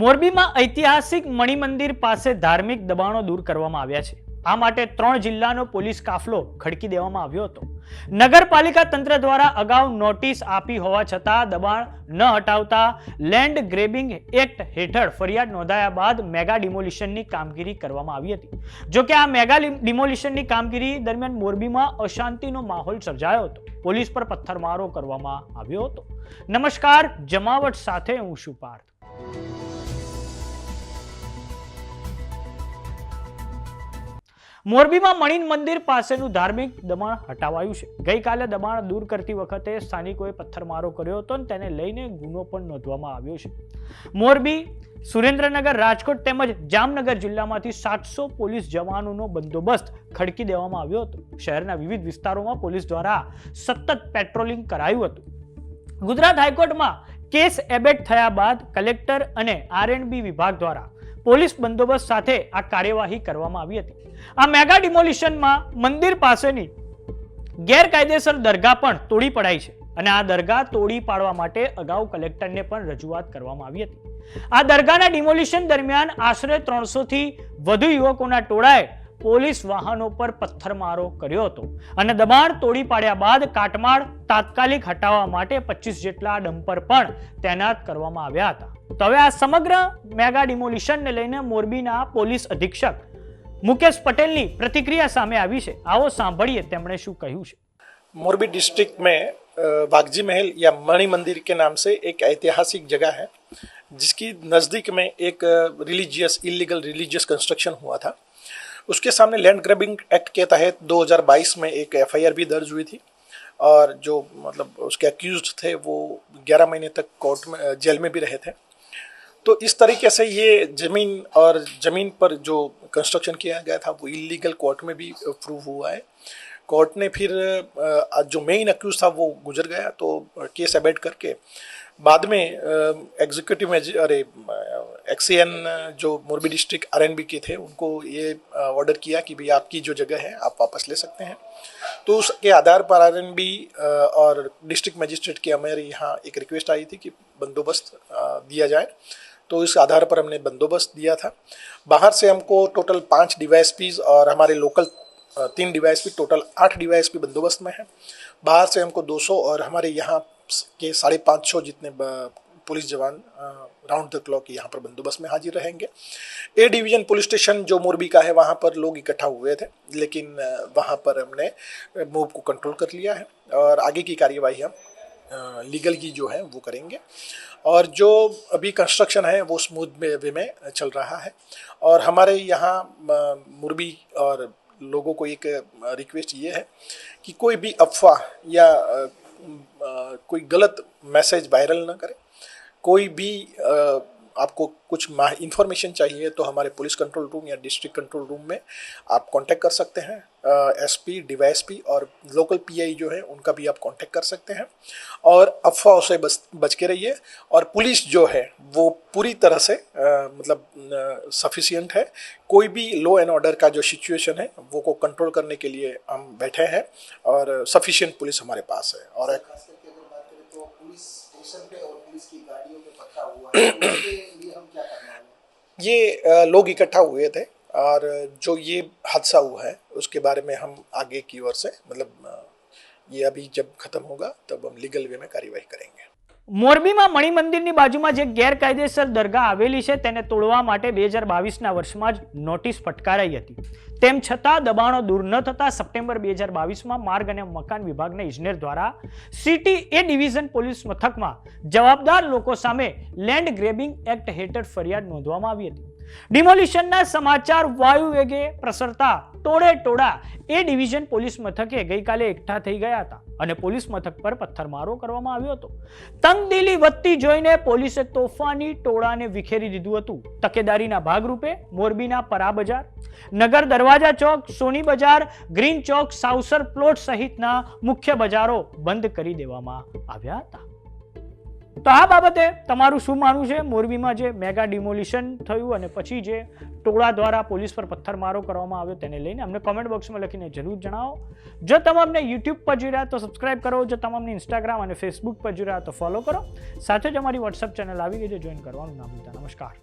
મોરબીમાં ઐતિહાસિક મણિમંદિર પાસે ધાર્મિક દબાણો દૂર કરવામાં આવ્યા છે. આ માટે ત્રણ જિલ્લાનો પોલીસ કાફલો ખડકી દેવામાં આવ્યો હતો. નગરપાલિકા તંત્ર દ્વારા અગાઉ નોટિસ આપી હોવા છતાં દબાણ ન હટાવતા લેન્ડ ગ્રેબિંગ એક્ટ હેઠળ ફરિયાદ નોંધાયા બાદ મેગા ડિમોલિશનની કામગીરી કરવામાં આવી હતી. જો કે આ મેગા ડિમોલિશનની કામગીરી દરમિયાન મોરબીમાં અશાંતિનો માહોલ સર્જાયો હતો. પોલીસ પર પથ્થરમારો કરવામાં આવ્યો હતો. નમસ્કાર, જમાવટ સાથે હું છું પાર્થ. મોરબીમાં મણિન મંદિર પાસેનું ધાર્મિક દબાણ હટાવાયું છે. ગઈકાલે દબાણ દૂર કરતી વખતે સ્થાનિકોએ પથ્થરમારો કર્યો હતો અને તેને લઈને ગુનો પણ નોંધવામાં આવ્યો છે. મોરબી, સુરેન્દ્રનગર, રાજકોટ તેમજ જામનગર જિલ્લામાંથી સાતસો પોલીસ જવાનોનો બંદોબસ્ત ખડકી દેવામાં આવ્યો હતો. શહેરના વિવિધ વિસ્તારોમાં પોલીસ દ્વારા સતત પેટ્રોલિંગ કરાયું હતું. ગુજરાત હાઈકોર્ટમાં કેસ એબેટ થયા બાદ કલેક્ટર અને આરએનબી વિભાગ દ્વારા પોલીસ બંદોબસ્ત સાથે આ કાર્યવાહી કરવામાં આવી હતી. આ મેગા ડિમોલિશનમાં મંદિર પાસેની ગેરકાયદેસર દરગાહ પણ તોડી પડાઈ છે અને આ દરગાહ તોડી પાડવા માટે અગાઉ કલેક્ટરને પણ રજૂઆત કરવામાં આવી હતી. આ દરગાહના ડિમોલિશન દરમિયાન આશરે ત્રણસોથી વધુ યુવકોના ટોળાએ પોલીસ વાહનો પર પથ્થરમારો કર્યો હતો અને દબાણ તોડી પાડ્યા બાદ કાટમાળ તાત્કાલિક હટાવવા માટે પચીસ જેટલા ડમ્પર પણ તૈનાત કરવામાં આવ્યા હતા. તો હવે આ સમગ્ર મેગા ડિમોલિશનને લઈને મોરબીના પોલીસ અધિક્ષક મુકેશ પટેલની પ્રતિક્રિયા સામે આવી છે આવો સાંભળીએ તેમણે શું કહ્યું છે मोरबी डिस्ट्रिक्ट में अ, बागजी महल या मणि मंदिर के नाम से एक ऐतिहासिक जगह है जिसकी नज़दीक में एक रिलीजियस इलीगल रिलीजियस कंस्ट्रक्शन हुआ था उसके सामने लैंड ग्रैबिंग एक्ट के तहत 2022 में एक एफआईआर भी दर्ज हुई थी और जो मतलब उसके अक्यूज थे वो 11 महीने तक कोर्ट में अ, जेल में भी रहे थे तो इस तरीके से ये ज़मीन और ज़मीन पर जो कंस्ट्रक्शन किया गया था, वो इलीगल कोर्ट में भी प्रूव हुआ है। कोर्ट ने फिर जो मेन अक्यूज था, वो गुजर गया। तो केस अबेट करके बाद में एग्जीक्यूटिव अरे एक्सीएन जो मोरबी डिस्ट्रिक्ट आरएनबी के थे, उनको ये ऑर्डर किया कि भाई आपकी जो जगह है, आप वापस ले सकते हैं। तो उसके आधार पर आरएनबी और डिस्ट्रिक्ट मजिस्ट्रेट की हमारे यहाँ एक रिक्वेस्ट आई थी कि बंदोबस्त दिया जाए। तो इस आधार पर हमने बंदोबस्त दिया था। बाहर से हमको टोटल पाँच डिवाइस और हमारे लोकल तीन डिवाइस पी टोटल आठ डिवाइस पी बंदोबस्त में है। बाहर से हमको 200 और हमारे यहाँ के साढ़े पाँच सौ जितने पुलिस जवान राउंड द क्लॉक यहाँ पर बंदोबस्त में हाजिर रहेंगे। ए डिवीज़न पुलिस स्टेशन जो मोरबी का है, वहाँ पर लोग इकट्ठा हुए थे, लेकिन वहाँ पर हमने मूव को कंट्रोल कर लिया है और आगे की कार्यवाही हम लीगल की जो है, वो करेंगे। और जो अभी कंस्ट्रक्शन है, वो स्मूथ वे में चल रहा है। और हमारे यहाँ मुरबी और लोगों को एक रिक्वेस्ट ये है कि कोई भी अफवाह या कोई गलत मैसेज वायरल ना करें। कोई भी आपको कुछ इंफॉर्मेशन चाहिए तो हमारे पुलिस कंट्रोल रूम या डिस्ट्रिक्ट कंट्रोल रूम में आप कांटेक्ट कर सकते हैं। एसपी डीवाईएसपी और लोकल पीआई जो है उनका भी आप कांटेक्ट कर सकते हैं। और अफवाहों से बच बच के रहिए। और पुलिस जो है वो पूरी तरह से अ, मतलब सफिशियंट है। कोई भी लॉ एंड ऑर्डर का जो सिचुएशन है वो को कंट्रोल करने के लिए हम बैठे हैं और सफिशियंट पुलिस हमारे पास है। और एक खास करके अगर बात करें तो पुलिस स्टेशन पे और पुलिस की गाड़ियों पे पथरा हुआ है। तो उसके लिए हम क्या करने वाले ये लोग इकट्ठा हुए थे और जो ये हादसा हुआ है उसके बारे में हम आगे की ओर से मतलब ये अभी जब खत्म होगा तब हम लीगल वे में कार्यवाही करेंगे। મોરબીમાં મણિમંદિરની બાજુમાં જે ગેરકાયદેસર દરગાહ આવેલી છે, તેને તોડવા માટે બે હજાર બાવીસના વર્ષમાં જ નોટિસ ફટકારાઈ હતી. તેમ છતાં દબાણો દૂર ન થતાં સપ્ટેમ્બર બે હજાર બાવીસમાં માર્ગ અને મકાન વિભાગના ઇજનેર દ્વારા સિટી એ ડિવિઝન પોલીસ મથકમાં જવાબદાર લોકો સામે લેન્ડ ગ્રેબિંગ એક્ટ હેઠળ ફરિયાદ નોંધવામાં આવી હતી. ડિમોલિશનના સમાચાર વાયુ વેગે પ્રસરતા ટોળે ટોળા એ ડિવિઝન પોલીસ મથકે ગઈકાલે એકઠા થઈ ગયા હતા અને પોલીસ મથક પર પથ્થરમારો કરવામાં આવ્યો હતો. તંગદિલી વધતી જોઈને પોલીસે તોફાની ટોળાને વિખેરી દીધું હતું. તકેદારીના ભાગરૂપે મોરબીના પરા બજાર નગર દરવાજા ચોક, સોની બજાર, ગ્રીન ચોક, સાવસર પ્લોટ સહિતના મુખ્ય બજારો બંધ કરી દેવામાં આવ્યા હતા. તો આ બાબતે તમારું શું માનવું છે? મોરબીમાં જે મેગા ડિમોલિશન થયું અને પછી જે ટોળા દ્વારા પોલીસ પર પથ્થરમારો કરવામાં આવ્યો તેને લઈને અમને કોમેન્ટ બોક્સમાં લખીને જરૂર જણાવો. જો તમે અમને યુટ્યુબ પર જોઈ રહ્યા તો સબસ્ક્રાઇબ કરો. જો તમે અમને ઇન્સ્ટાગ્રામ અને ફેસબુક પર જોઈ રહ્યા તો ફોલો કરો. સાથે જ અમારી વોટ્સઅપ ચેનલ આવી ગઈ છે. જોઈન કરવાનું ના ભૂલતા. નમસ્કાર.